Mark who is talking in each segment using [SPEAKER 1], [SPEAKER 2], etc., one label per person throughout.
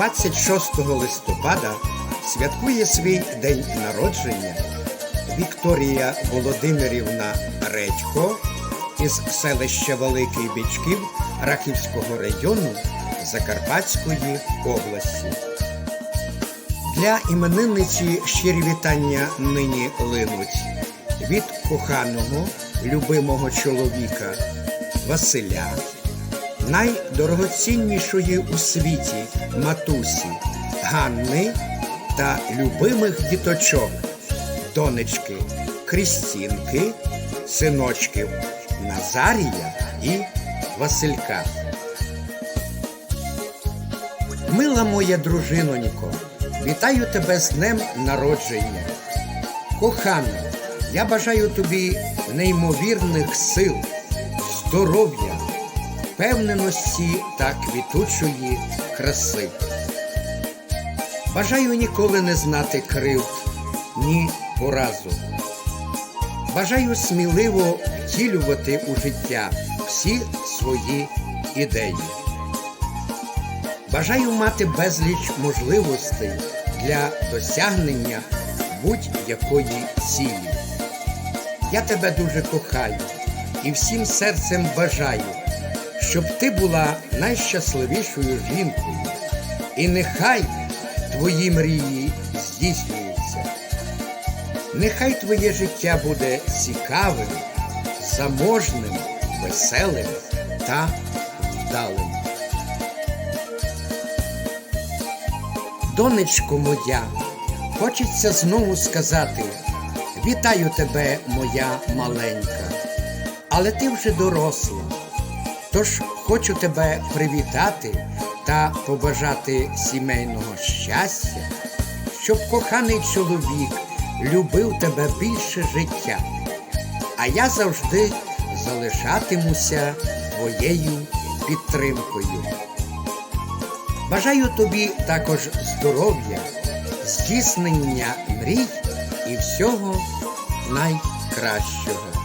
[SPEAKER 1] 26 листопада святкує свій день народження Вікторія Володимирівна Редько із селища Великий Бичків Рахівського району Закарпатської області. Для іменинниці щирі вітання нині линуть від коханого, любимого чоловіка Василя, найдорогоціннішої у світі матусі Ганни та любимих діточок, донечки Крістінки, синочків Назарія і Василька. Мила моя дружинонько, вітаю тебе з днем народження. Кохана, я бажаю тобі неймовірних сил, здоров'я, впевненості та квітучої краси. Бажаю ніколи не знати кривд, ні поразу. Бажаю сміливо втілювати у життя всі свої ідеї. Бажаю мати безліч можливостей для досягнення будь-якої цілі. Я тебе дуже кохаю і всім серцем бажаю, щоб ти була найщасливішою жінкою, і нехай твої мрії здійснюються. Нехай твоє життя буде цікавим, заможним, веселим та вдалим. Донечко моя, хочеться знову сказати: вітаю тебе, моя маленька, але ти вже доросла. Тож хочу тебе привітати та побажати сімейного щастя, щоб коханий чоловік любив тебе більше життя, а я завжди залишатимуся твоєю підтримкою. Бажаю тобі також здоров'я, здійснення мрій і всього найкращого.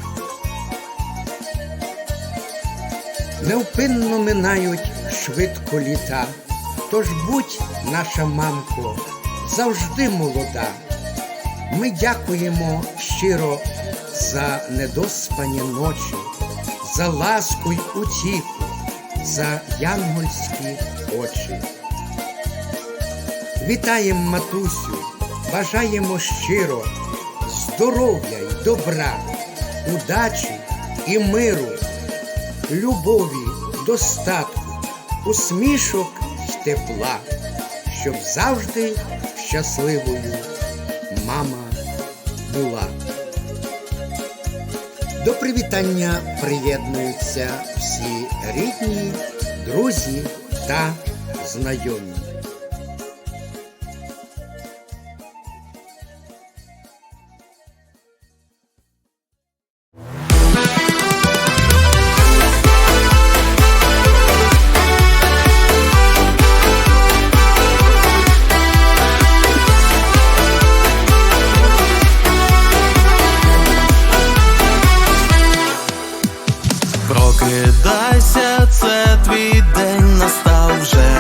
[SPEAKER 1] Невпинно минають швидко літа, тож будь, наша мамко, завжди молода. Ми дякуємо щиро за недоспані ночі, за ласку й утіху, за янгольські очі. Вітаємо матусю, бажаємо щиро здоров'я й добра, удачі і миру, любові, достатку, усмішок й тепла, щоб завжди щасливою мама була. До привітання приєднуються всі рідні, друзі та знайомі.
[SPEAKER 2] Прокидайся, це твій день настав вже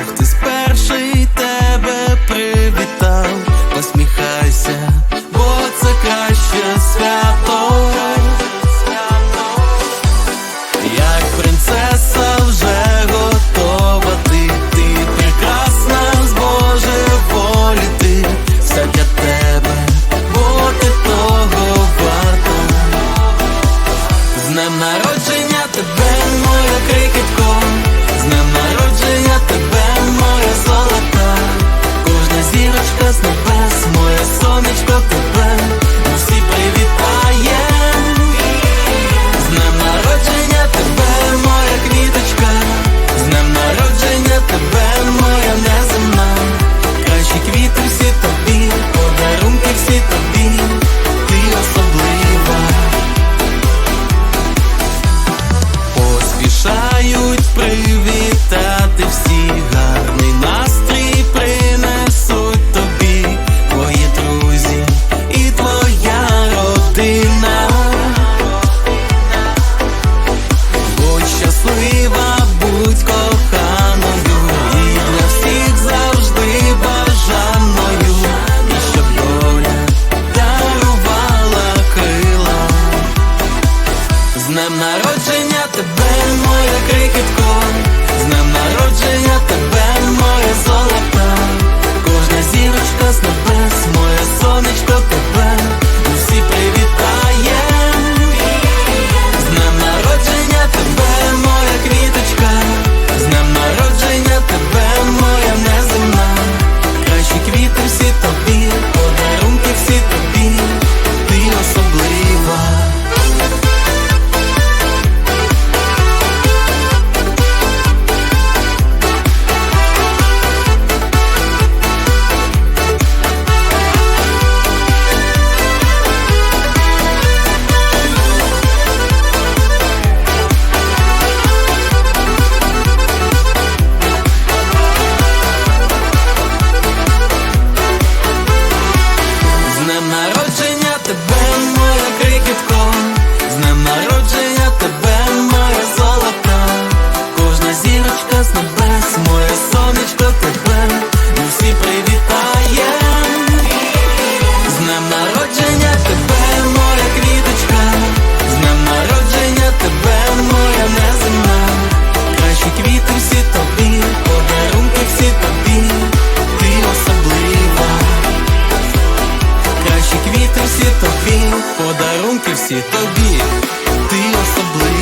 [SPEAKER 2] подарунки всі тобі, ти особлива.